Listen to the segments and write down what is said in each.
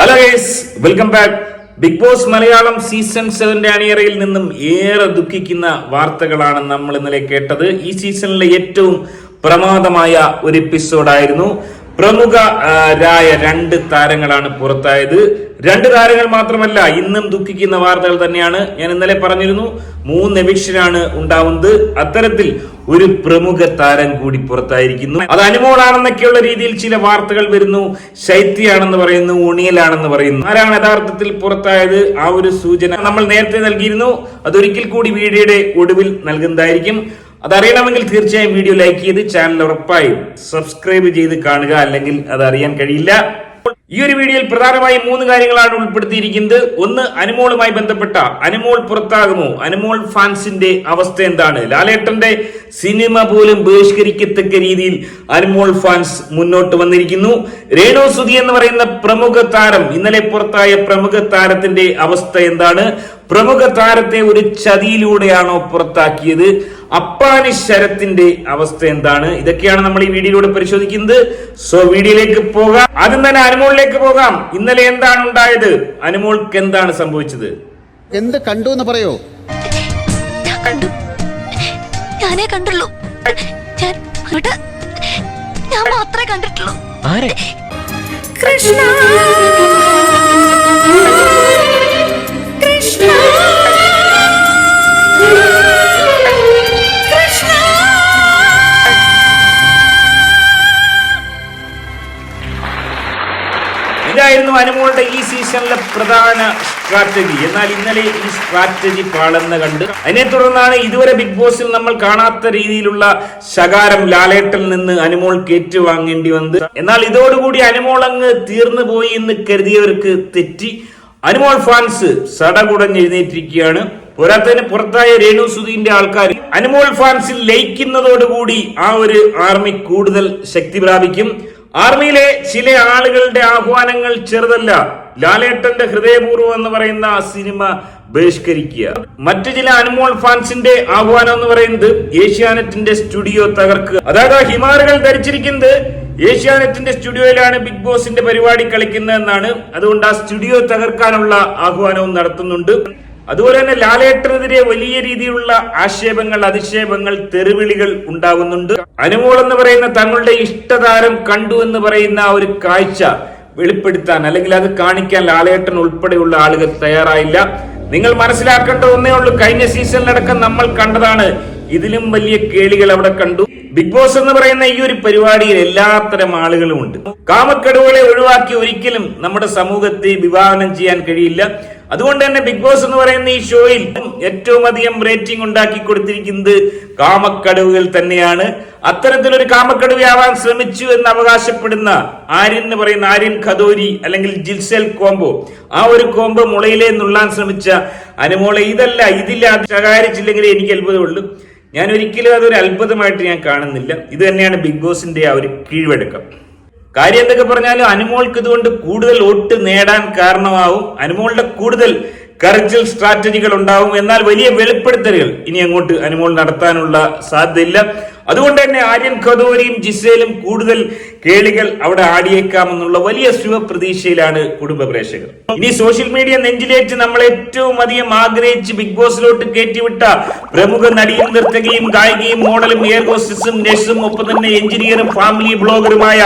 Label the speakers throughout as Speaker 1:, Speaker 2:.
Speaker 1: Hello guys welcome back big boss Malayalam season സെവന്റെ അണിയറയിൽ നിന്നും ഏറെ ദുഃഖിക്കുന്ന വാർത്തകളാണ് നമ്മൾ ഇന്നലെ കേട്ടത്. ഈ സീസണിലെ ഏറ്റവും പ്രമാദമായ ഒരു എപ്പിസോഡായിരുന്നു പ്രമുഖ രണ്ട് താരങ്ങളാണ് പുറത്തായത്. രണ്ട് താരങ്ങൾ മാത്രമല്ല ഇന്നും ദുഃഖിക്കുന്ന വാർത്തകൾ തന്നെയാണ് ഞാൻ ഇന്നലെ പറഞ്ഞിരുന്നു. മൂന്ന് എവിക്ഷനാണ് ഉണ്ടാവുന്നത്. അത്തരത്തിൽ ഒരു പ്രമുഖ താരം കൂടി പുറത്തായിരിക്കുന്നു. അത് അനുമോളാണെന്നൊക്കെയുള്ള രീതിയിൽ ചില വാർത്തകൾ വരുന്നു. ശൈത്യാണെന്ന് പറയുന്നു ഉണിയലാണെന്ന് പറയുന്നു. ആരാണ് യഥാർത്ഥത്തിൽ പുറത്തായത്? ആ ഒരു സൂചന നമ്മൾ നേരത്തെ നൽകിയിരുന്നു. അതൊരിക്കൽ കൂടി വീഡിയോയുടെ ഒടുവിൽ നൽകുന്നതായിരിക്കും. അതറിയണമെങ്കിൽ തീർച്ചയായും വീഡിയോ ലൈക്ക് ചെയ്ത് ചാനൽ ഉറപ്പായും സബ്സ്ക്രൈബ് ചെയ്ത് കാണുക. അല്ലെങ്കിൽ അത് അറിയാൻ കഴിയില്ല. ഈ ഒരു വീഡിയോയിൽ പ്രധാനമായി മൂന്ന് കാര്യങ്ങളാണ് ഉൾപ്പെടുത്തിയിരിക്കുന്നത്. ഒന്ന് അനുമോളുമായി ബന്ധപ്പെട്ട അനുമോൾ പുറത്താകുമോ? അനുമോൾ ഫാൻസിന്റെ അവസ്ഥ എന്താണ്? ലാലേട്ടന്റെ സിനിമ പോലും ബഹിഷ്കരിക്കത്തക്ക രീതിയിൽ അനുമോൾ ഫാൻസ് മുന്നോട്ട് വന്നിരിക്കുന്നു. രേണു സുധി എന്ന് പറയുന്ന പ്രമുഖ താരം ഇന്നലെ പുറത്തായ പ്രമുഖ താരത്തിന്റെ അവസ്ഥ എന്താണ്? പ്രമുഖ താരത്തെ ഒരു ചതിയിലൂടെയാണോ പുറത്താക്കിയത്? അപ്പാനി ശരത്തിന്റെ അവസ്ഥ എന്താണ്? ഇതൊക്കെയാണ് നമ്മൾ ഈ വീഡിയോയിലൂടെ പരിശോധിക്കുന്നത്. സോ വീഡിയോയിലേക്ക് പോകാം. ആദ്യം തന്നെ അനുമോളിലേക്ക് പോകാം. ഇന്നലെ എന്താണ് ഉണ്ടായത്? അനുമോൾക്ക് എന്താണ് സംഭവിച്ചത്?
Speaker 2: എന്ത് കണ്ടു എന്ന് പറയോ?
Speaker 3: ഞാൻ കണ്ടു. ഞാനേ കണ്ടുള്ളൂ. ഞാൻ ഞാൻ മാത്രമേ കണ്ടിട്ടുള്ളൂ.
Speaker 4: ആരെ?
Speaker 3: കൃഷ്ണ!
Speaker 1: ഇതായിരുന്നു അനുമോളുടെ ഈ സീസണിലെ പ്രധാന സ്ട്രാറ്റജി എന്നാൽ ഇന്നലെ ഈ സ്ട്രാറ്റജി പാളെന്ന് കണ്ട് അതിനെ തുടർന്നാണ് ഇതുവരെ ബിഗ് ബോസിൽ നമ്മൾ കാണാത്ത രീതിയിലുള്ള ശകാരം ലാലേട്ടിൽ നിന്ന് അനുമോൾ ഏറ്റുവാങ്ങേണ്ടി വന്നത്. എന്നാൽ ഇതോടുകൂടി അനുമോൾ അങ്ങ് തീർന്നു പോയി എന്ന് കരുതിയവർക്ക് തെറ്റി. അനുമോൾ ഫാൻസ് സടകുടഞ്ഞെഴുന്നേറ്റിരിക്കുകയാണ്. പോരാത്തതിന് പുറത്തായ രേണു സുധീന്റെ ആൾക്കാർ അനുമോൾ ഫാൻസിൽ ലയിക്കുന്നതോടുകൂടി ആ ഒരു ആർമി കൂടുതൽ ശക്തി പ്രാപിക്കും. ആർമിയിലെ ചില ആളുകളുടെ ആഹ്വാനങ്ങൾ ചെറുതല്ല. ലാലേട്ടന്റെ ഹൃദയപൂർവം എന്ന് പറയുന്ന ആ സിനിമ ബഹിഷ്കരിക്കുക. മറ്റു ചില അനുമോൾ ഫാൻസിന്റെ ആഹ്വാനം എന്ന് പറയുന്നത് ഏഷ്യാനെറ്റിന്റെ സ്റ്റുഡിയോ തകർക്കുക. അതായത് ആ ഹിമാറുകൾ ധരിച്ചിരിക്കുന്നത് ഏഷ്യാനെറ്റിന്റെ സ്റ്റുഡിയോയിലാണ് ബിഗ് ബോസിന്റെ പരിപാടി കളിക്കുന്നത് എന്നാണ്. അതുകൊണ്ട് ആ സ്റ്റുഡിയോ തകർക്കാനുള്ള ആഹ്വാനവും നടത്തുന്നുണ്ട്. അതുപോലെ തന്നെ ലാലേട്ടനെതിരെ വലിയ രീതിയിലുള്ള ആക്ഷേപങ്ങൾ അധിക്ഷേപങ്ങൾ തെറിവിളികൾ ഉണ്ടാകുന്നുണ്ട്. അനുമോൾ എന്ന് പറയുന്ന തങ്ങളുടെ ഇഷ്ടതാരം കണ്ടു എന്ന് പറയുന്ന ഒരു കാഴ്ച വെളിപ്പെടുത്താൻ അല്ലെങ്കിൽ അത് കാണിക്കാൻ ലാലേട്ടൻ ഉൾപ്പെടെയുള്ള ആളുകൾ തയ്യാറായില്ല. നിങ്ങൾ മനസ്സിലാക്കേണ്ട ഒന്നേ ഉള്ളൂ കഴിഞ്ഞ സീസണിലടക്കം നമ്മൾ കണ്ടതാണ്. ഇതിലും വലിയ കേളികൾ അവിടെ കണ്ടു. ബിഗ് ബോസ് എന്ന് പറയുന്ന ഈ ഒരു പരിപാടിയിൽ എല്ലാത്തരം ആളുകളും ഉണ്ട്. കാമക്കെടുവുകളെ ഒഴിവാക്കി ഒരിക്കലും നമ്മുടെ സമൂഹത്തെ വിവാഹനം ചെയ്യാൻ കഴിയില്ല. അതുകൊണ്ട് തന്നെ ബിഗ് ബോസ് എന്ന് പറയുന്ന ഈ ഷോയിൽ ഏറ്റവും അധികം റേറ്റിംഗ് ഉണ്ടാക്കി കൊടുത്തിരിക്കുന്നത് കാമക്കടവുകൾ തന്നെയാണ്. അത്തരത്തിലൊരു കാമക്കടുവയാവാൻ ശ്രമിച്ചു എന്ന് അവകാശപ്പെടുന്ന ആര്യൻ എന്ന് പറയുന്ന ആര്യൻ ഖദോരി അല്ലെങ്കിൽ ജിൽസൽ കോംബോ ആ ഒരു കോംബോ മുളയിലെ നുള്ളാൻ ശ്രമിച്ച അനുമോളെ ഇതല്ല ഇതില്ല ശകാരിച്ചില്ലെങ്കിൽ എനിക്ക് അത്ഭുതമുള്ളൂ. ഞാൻ ഒരിക്കലും അതൊരു അത്ഭുതമായിട്ട് ഞാൻ കാണുന്നില്ല. ഇത് തന്നെയാണ് ബിഗ് ബോസിന്റെ ആ ഒരു കീഴ്വഴക്കം. കാര്യം എന്തൊക്കെ പറഞ്ഞാലും അനുമോൾക്ക് ഇതുകൊണ്ട് കൂടുതൽ വോട്ട് നേടാൻ കാരണമാവും. അനുമോളുടെ കൂടുതൽ കറക്റ്റൽ സ്ട്രാറ്റജികൾ ഉണ്ടാവും. എന്നാൽ വലിയ വെളിപ്പെടുത്തലുകൾ ഇനി അങ്ങോട്ട് അനുമോൾ നടത്താനുള്ള സാധ്യതയില്ല. അതുകൊണ്ട് തന്നെ ആര്യൻ ഖദോരിയും ജിസേലും കൂടുതൽ കേളികൾ അവിടെ ആടിയേക്കാമെന്നുള്ള വലിയ ശുഭപ്രതീക്ഷയിലാണ് കുടുംബ പ്രേക്ഷകർ ഇനി സോഷ്യൽ മീഡിയ നെഞ്ചിലേറ്റ് നമ്മൾ ഏറ്റവും അധികം ആഗ്രഹിച്ച് ബിഗ് ബോസിലോട്ട് കയറ്റിവിട്ട പ്രമുഖ നടിയും നർത്തകിയും ഗായികയും മോഡലും എയർ ഹോസ്റ്റസും നഴ്സും ഒപ്പം തന്നെ എഞ്ചിനീയറും ഫാമിലി ബ്ലോഗറുമായ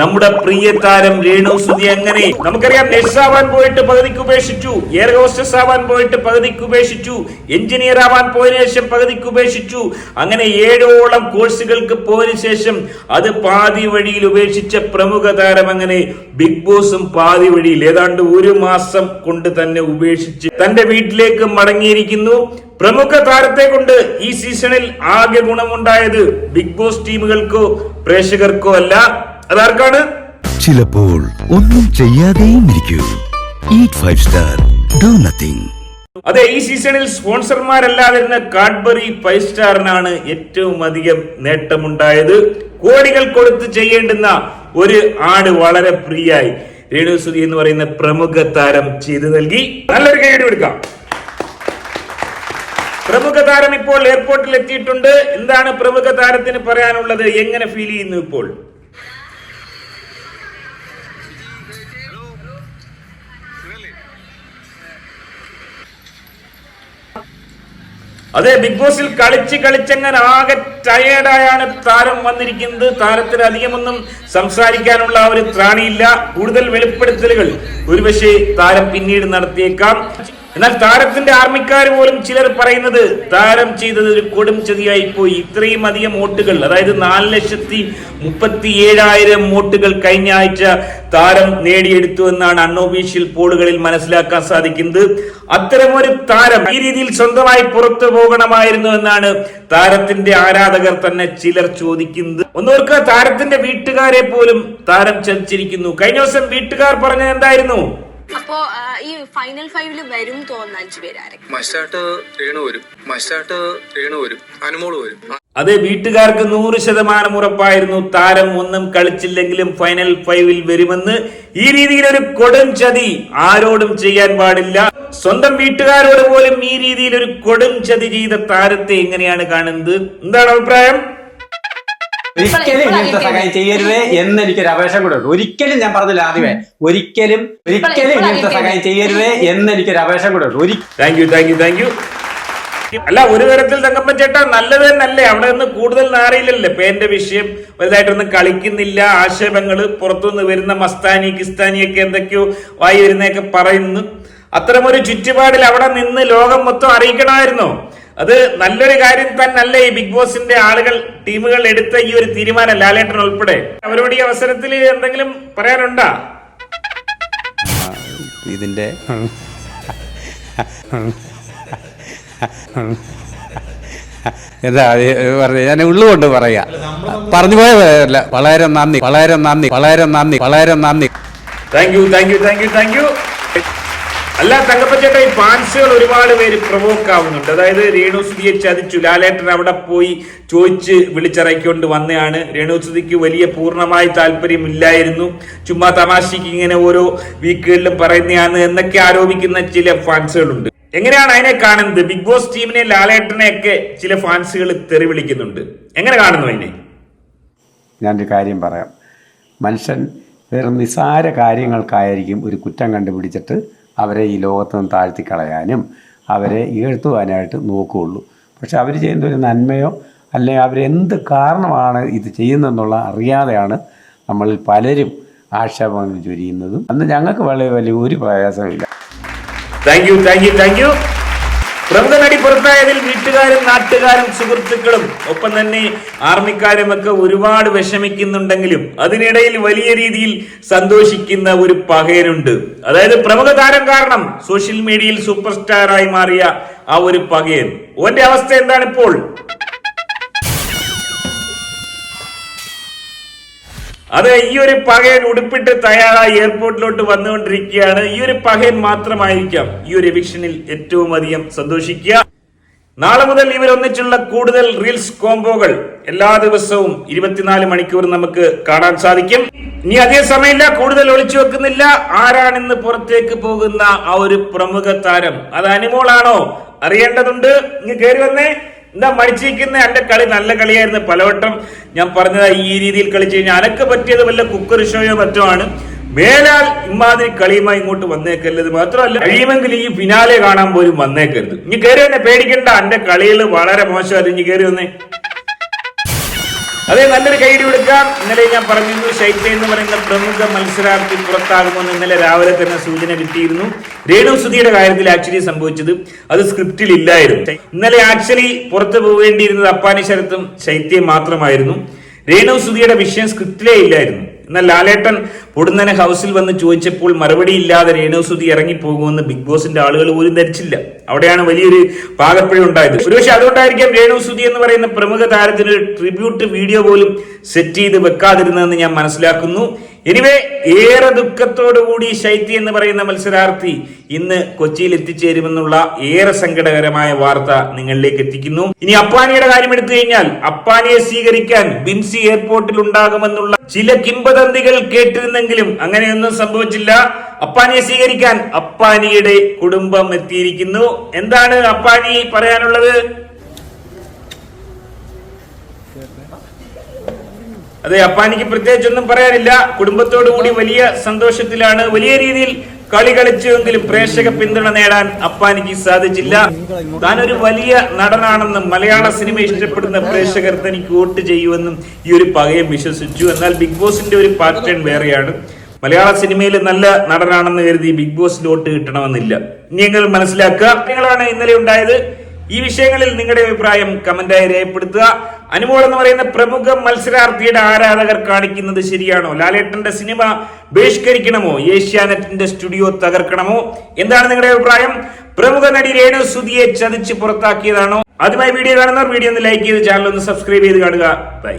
Speaker 1: നമ്മുടെ പ്രിയ താരം രേണു സുധി അങ്ങനെ നമുക്കറിയാം നഴ്സ് ആവാൻ പോയിട്ട് പകുതിക്ക് ഉപേക്ഷിച്ചു എയർ ഹോസ്റ്റസ് ആവാൻ പോയിട്ട് പകുതിക്ക് ഉപേക്ഷിച്ചു എഞ്ചിനീയർ ആവാൻ പോയതിനു ശേഷം പകുതിക്ക് ഉപേക്ഷിച്ചു അങ്ങനെ ഏഴോളം കോഴ്സുകൾക്ക് പോയതിനു ശേഷം അത് പാതി വഴിയിൽ ഉപേക്ഷിച്ച പ്രമുഖ താരം അങ്ങനെ ബിഗ് ബോസും പാതി വഴിയിൽ ഏതാണ്ട് ഒരു മാസം കൊണ്ട് തന്നെ ഉപേക്ഷിച്ച് തന്റെ വീട്ടിലേക്ക് മടങ്ങിയിരിക്കുന്നു. പ്രമുഖ താരത്തെ കൊണ്ട് ഈ സീസണിൽ ആകെ ഗുണമുണ്ടായത് ബിഗ് ബോസ് ടീമുകൾക്കോ പ്രേക്ഷകർക്കോ അല്ല. അതാർക്കാണ്?
Speaker 5: ചിലപ്പോൾ ഒന്നും ചെയ്യാതെയും ഇരിക്കൂ. Eat five star do nothing
Speaker 1: അതെ ഈ സീസണിൽ സ്പോൺസർമാരല്ലാതിരുന്ന കാഡ്ബറി ഫൈവ് സ്റ്റാറിനാണ് ഏറ്റവും അധികം നേട്ടമുണ്ടായത്. കോടികൾ കൊടുത്ത് ചെയ്യേണ്ടുന്ന ഒരു ആട് വളരെ പ്രിയായി. രേണു സുധി എന്ന് പറയുന്ന പ്രമുഖ താരം ചെയ്തു നൽകി. നല്ലൊരു കൈയടി കൊടുക്കാം. പ്രമുഖ താരം ഇപ്പോൾ എയർപോർട്ടിൽ എത്തിയിട്ടുണ്ട്. എന്താണ് പ്രമുഖ താരത്തിന് പറയാനുള്ളത്? എങ്ങനെ ഫീൽ ചെയ്യുന്നു ഇപ്പോൾ? അതെ ബിഗ് ബോസിൽ കളിച്ച് കളിച്ചങ്ങനെ ആകെ ടയേർഡായാണ് താരം വന്നിരിക്കുന്നത്. താരത്തിന് അധികമൊന്നും സംസാരിക്കാനുള്ള ഒരു ത്രാണിയില്ല. കൂടുതൽ വെളിപ്പെടുത്തലുകൾ ഒരുപക്ഷെ താരം പിന്നീട് നടത്തിയേക്കാം. എന്നാൽ താരത്തിന്റെ ആർമിക്കാർ പോലും ചിലർ പറയുന്നത് താരം ചെയ്തത് ഒരു കൊടും ചതിയായി പോയി. ഇത്രയും അധികം വോട്ടുകൾ അതായത് നാല് ലക്ഷത്തി മുപ്പത്തി ഏഴായിരം വോട്ടുകൾ കഴിഞ്ഞ ആഴ്ച താരം നേടിയെടുത്തു എന്നാണ് അൺഒഫീഷ്യൽ പോളുകളിൽ മനസ്സിലാക്കാൻ സാധിക്കുന്നത്. അത്തരമൊരു താരം ഈ രീതിയിൽ സ്വന്തമായി പുറത്തു പോകണമായിരുന്നു എന്നാണ് താരത്തിന്റെ ആരാധകർ തന്നെ ചിലർ ചോദിക്കുന്നത്. ഒന്നോർക്കുക താരത്തിന്റെ വീട്ടുകാരെ പോലും താരം ചതിച്ചിരിക്കുന്നു. കഴിഞ്ഞ ദിവസം വീട്ടുകാർ പറഞ്ഞത് എന്തായിരുന്നു?
Speaker 4: അപ്പോ ഈ ഫൈനൽ ഫൈവിൽ വരും തോന്നുന്നു അഞ്ചു
Speaker 6: മസ്റ്റായിട്ട് രേണു വരും. മസ്റ്റായിട്ട് രേണു വരും. അനുമോൾ വരും.
Speaker 1: അത് വീട്ടുകാർക്ക് നൂറ് ശതമാനം ഉറപ്പായിരുന്നു. താരം ഒന്നും കളിച്ചില്ലെങ്കിലും ഫൈനൽ ഫൈവിൽ വരുമെന്ന് ഈ രീതിയിൽ ഒരു കൊടും ചതി ആരോടും ചെയ്യാൻ പാടില്ല. സ്വന്തം വീട്ടുകാരോട് പോലും ഈ രീതിയിൽ ഒരു കൊടും ചതി ചെയ്ത താരത്തെ എങ്ങനെയാണ് കാണുന്നത്? എന്താണ് അഭിപ്രായം?
Speaker 7: ഒരിക്കലും ഇങ്ങനത്തെ സഹായം ചെയ്യരുത് എന്ന് എനിക്കൊരു അപേക്ഷ കൂടെ ഉണ്ട് ഒരിക്കലും ഞാൻ പറഞ്ഞില്ല ആദ്യമേ. ഒരിക്കലും ഒരിക്കലും ഇങ്ങനത്തെ സഹായം ചെയ്യരുത് എന്ന് എനിക്കൊരു അപേക്ഷ കൂടെ ഉണ്ട്
Speaker 1: thank you thank you thank you അല്ല ഒരു തരത്തിൽ തങ്കപ്പൻ ചേട്ടാ നല്ലത് തന്നെയല്ലേ? അവിടെ നിന്ന് കൂടുതൽ നാറിയില്ലല്ലേ? പേന്റെ വിഷയം വലുതായിട്ടൊന്നും കളിക്കുന്നില്ല. ആക്ഷേപങ്ങൾ പുറത്തുനിന്ന് വരുന്ന മസ്താനി കിസ്താനി ഒക്കെ എന്തൊക്കെയോ വായി വരുന്നതൊക്കെ പറയുന്നു. അത്തരമൊരു ചുറ്റുപാടിൽ അവിടെ നിന്ന് ലോകം മൊത്തം അറിയിക്കണമായിരുന്നോ. അത് നല്ലൊരു കാര്യം തന്നല്ല ഈ ബിഗ് ബോസിന്റെ ആളുകൾ ടീമുകൾ എടുത്ത ഈ ഒരു തീരുമാനം ലാലേട്ടൻ ഉൾപ്പെടെ. അവരോട് ഈ അവസരത്തിൽ എന്തെങ്കിലും പറയാനുണ്ടാ?
Speaker 7: ഇതിന്റെ എന്താ പറഞ്ഞ ഞാൻ ഉള്ളുകൊണ്ട് പറയാ. പറഞ്ഞു പോയതല്ല വളരെ നന്ദി വളരെ നന്ദി വളരെ നന്ദി വളരെ നന്ദി.
Speaker 1: Thank you thank you thank you thank you അല്ല തങ്കപ്പച്ചേട്ട ഈ ഫാൻസുകൾ ഒരുപാട് പേര് പ്രൊവോക്ക് ആവുന്നുണ്ട്. അതായത് രേണു സുധിയെ ചതിച്ചു. ലാലേട്ടൻ അവിടെ പോയി ചോദിച്ച് വിളിച്ചിറക്കിക്കൊണ്ട് വന്നതാണ്. രേണു സുധിക്ക് വലിയ പൂർണമായി താല്പര്യമില്ലായിരുന്നു. ചുമ്മാ തമാശയ്ക്ക് ഇങ്ങനെ ഓരോ വീക്കുകളിലും പറയുന്നതാണ് എന്നൊക്കെ ആരോപിക്കുന്ന ചില ഫാൻസുകളുണ്ട്. എങ്ങനെയാണ് അതിനെ കാണുന്നത്? ബിഗ് ബോസ് ടീമിനെ ലാലേട്ടനെ ഒക്കെ ചില ഫാൻസുകൾ തെറി വിളിക്കുന്നുണ്ട്. എങ്ങനെ കാണുന്നു അതിനെ?
Speaker 8: ഞാനൊരു കാര്യം പറയാം. മനുഷ്യൻ വെറും നിസ്സാര കാര്യങ്ങൾക്കായിരിക്കും ഒരു കുറ്റം കണ്ടുപിടിച്ചിട്ട് അവരെ ഈ ലോകത്ത് നിന്ന് താഴ്ത്തിക്കളയാനും അവരെ ഈഴ്ത്തുവാനായിട്ട് നോക്കുകയുള്ളൂ. പക്ഷെ അവർ ചെയ്യുന്ന ഒരു നന്മയോ അല്ലെങ്കിൽ അവരെന്ത് കാരണമാണ് ഇത് ചെയ്യുന്നതെന്നുള്ള അറിയാതെയാണ് നമ്മളിൽ പലരും ആക്ഷേപങ്ങൾ ചൊരിയുന്നതും അന്ന് ഞങ്ങൾക്ക് വളരെ വലിയ ഒരു പ്രയാസമില്ല
Speaker 1: thank you thank you thank you പ്രമുഖ പുറത്തായതിൽ വീട്ടുകാരും നാട്ടുകാരും സുഹൃത്തുക്കളും ഒപ്പം തന്നെ ആർമിക്കാരും ഒക്കെ ഒരുപാട് വിഷമിക്കുന്നുണ്ടെങ്കിലും അതിനിടയിൽ വലിയ രീതിയിൽ സന്തോഷിക്കുന്ന ഒരു പകയനുണ്ട്. അതായത് പ്രമുഖ താരം കാരണം സോഷ്യൽ മീഡിയയിൽ സൂപ്പർ സ്റ്റാറായി മാറിയ ആ ഒരു പകയൻ. ഓന്റെ അവസ്ഥ എന്താണ് ഇപ്പോൾ അത് ഈ ഒരു പകയൻ ഉടുപ്പിട്ട് തയ്യാറായി എയർപോർട്ടിലോട്ട് വന്നുകൊണ്ടിരിക്കുകയാണ്. ഈ ഒരു പകയൻ മാത്രമായിരിക്കാം ഈ ഒരു എവിക്ഷനിൽ ഏറ്റവും അധികം സന്തോഷിക്കുക. നാളെ മുതൽ ഇവർ ഒന്നിച്ചുള്ള കൂടുതൽ റീൽസ് കോംബോകൾ എല്ലാ ദിവസവും ഇരുപത്തിനാല് മണിക്കൂർ നമുക്ക് കാണാൻ സാധിക്കും. ഇനി അധികം സമയമില്ല കൂടുതൽ ഒളിച്ചു വെക്കുന്നില്ല. ആരാണിന്ന് പുറത്തേക്ക് പോകുന്ന ആ ഒരു പ്രമുഖ താരം? അത് അനിമോളാണോ? അറിയേണ്ടതുണ്ട്. ഇങ്ങ് കയറി വന്നേ. എന്താ മടിച്ചിരിക്കുന്ന? എന്റെ കളി നല്ല കളിയായിരുന്നു. പലവട്ടം ഞാൻ പറഞ്ഞത് ഈ രീതിയിൽ കളിച്ചു കഴിഞ്ഞാൽ അനക്ക് പറ്റിയത് വല്ല കുക്കർ ഷോയോ മറ്റോ ആണ്. മേലാൽ ഇമാതിരി കളിയുമായി ഇങ്ങോട്ട് വന്നേക്കരുത്. മാത്രമല്ല കഴിയുമെങ്കിൽ ഈ ഫിനാലെ കാണാൻ പോലും വന്നേക്കരുത്. ഇനി കയറി എന്നെ പേടിക്കണ്ട. എന്റെ കളികൾ വളരെ മോശമായിരുന്നു. ഇനി കയറി വന്നേ. അതെ നല്ലൊരു കൈയടി കൊടുക്കാം. ഇന്നലെ ഞാൻ പറഞ്ഞിരുന്നു ശൈത്യ എന്ന് പറയുന്ന പ്രമുഖ മത്സരാർത്ഥി പുറത്താകുമെന്ന് ഇന്നലെ രാവിലെ തന്നെ സൂചന കിട്ടിയിരുന്നു. രേണു സുധിയുടെ കാര്യത്തിൽ ആക്ച്വലി സംഭവിച്ചത് അത് സ്ക്രിപ്റ്റിൽ ഇല്ലായിരുന്നു ഇന്നലെ ആക്ച്വലി പുറത്തു പോകേണ്ടിയിരുന്നത് അപ്പാനി ശരത്തും ശൈത്യം മാത്രമായിരുന്നു. രേണു സുധിയുടെ വിഷയം സ്ക്രിപ്റ്റിലേ ഇല്ലായിരുന്നു. എന്നാൽ ലാലേട്ടൻ പൊടുന്നനെ ഹൗസിൽ വന്ന് ചോദിച്ചപ്പോൾ മറുപടി ഇല്ലാതെ രേണുസുതി ഇറങ്ങിപ്പോകുമെന്ന് ബിഗ് ബോസിന്റെ ആളുകൾ പോലും ധരിച്ചില്ല. അവിടെയാണ് വലിയൊരു പാകപ്പിഴ ഉണ്ടായത്. ഒരുപക്ഷെ അതുകൊണ്ടായിരിക്കാം രേണുസുതി എന്ന് പറയുന്ന പ്രമുഖ താരത്തിന് ട്രിബ്യൂട്ട് വീഡിയോ പോലും സെറ്റ് ചെയ്ത് വെക്കാതിരുന്നതെന്ന് ഞാൻ മനസ്സിലാക്കുന്നു. എനിവേ ഏറെ ദുഃഖത്തോടുകൂടി ശൈത്യ എന്ന് പറയുന്ന മത്സരാർത്ഥി ഇന്ന് കൊച്ചിയിൽ എത്തിച്ചേരുമെന്നുള്ള ഏറെ സങ്കടകരമായ വാർത്ത നിങ്ങളിലേക്ക് എത്തിക്കുന്നു. ഇനി അപ്പാനിയുടെ കാര്യം എടുത്തു കഴിഞ്ഞാൽ അപ്പാനിയെ സ്വീകരിക്കാൻ ബിൻസി എയർപോർട്ടിൽ ഉണ്ടാകുമെന്നുള്ള ചില കിംബദന്തികൾ കേട്ടിരുന്നെങ്കിലും അങ്ങനെയൊന്നും സംഭവിച്ചില്ല. അപ്പാനിയെ സ്വീകരിക്കാൻ അപ്പാനിയുടെ കുടുംബം എത്തിയിരിക്കുന്നു. എന്താണ് അപ്പാനി പറയാനുള്ളത്? അതെ അപ്പാനിക്ക് പ്രത്യേകിച്ച് ഒന്നും പറയാനില്ല. കുടുംബത്തോടു കൂടി വലിയ സന്തോഷത്തിലാണ് വലിയ രീതിയിൽ കളി കളിച്ചുവെങ്കിലും പ്രേക്ഷക പിന്തുണ നേടാൻ അപ്പാനിക്ക് സാധിച്ചില്ല. താൻ ഒരു വലിയ നടനാണെന്ന് മലയാള സിനിമ ഇഷ്ടപ്പെടുന്ന പ്രേക്ഷകർ തനിക്ക് വോട്ട് ചെയ്യുമെന്നും ഈ ഒരു പകയം വിശ്വസിച്ചു. എന്നാൽ ബിഗ് ബോസിന്റെ ഒരു പാറ്റേൺ വേറെയാണ്. മലയാള സിനിമയിൽ നല്ല നടനാണെന്ന് കരുതി ബിഗ് ബോസിൽ വോട്ട് കിട്ടണമെന്നില്ല. നിങ്ങൾ മനസ്സിലാക്കുക നിങ്ങളാണ് ഇന്നലെ ഉണ്ടായത്. ഈ വിഷയങ്ങളിൽ നിങ്ങളുടെ അഭിപ്രായം കമന്റായി രേഖപ്പെടുത്തുക. അനുമോൾ എന്ന് പറയുന്ന പ്രമുഖ മത്സരാർത്ഥിയുടെ ആരാധകർ കാണിക്കുന്നത് ശരിയാണോ? ലാലേട്ടന്റെ സിനിമ ബഹിഷ്കരിക്കണമോ? ഏഷ്യാനെറ്റിന്റെ സ്റ്റുഡിയോ തകർക്കണമോ? എന്താണ് നിങ്ങളുടെ അഭിപ്രായം? പ്രമുഖ നടി രേണു സുധിയെ ചതിച്ച് പുറത്താക്കിയതാണോ? ആദ്യമായി വീഡിയോ കാണുന്നവർ വീഡിയോ ഒന്ന് ലൈക്ക് ചെയ്ത് ചാനൽ ഒന്ന് സബ്സ്ക്രൈബ് ചെയ്ത് കാണുക. ബൈ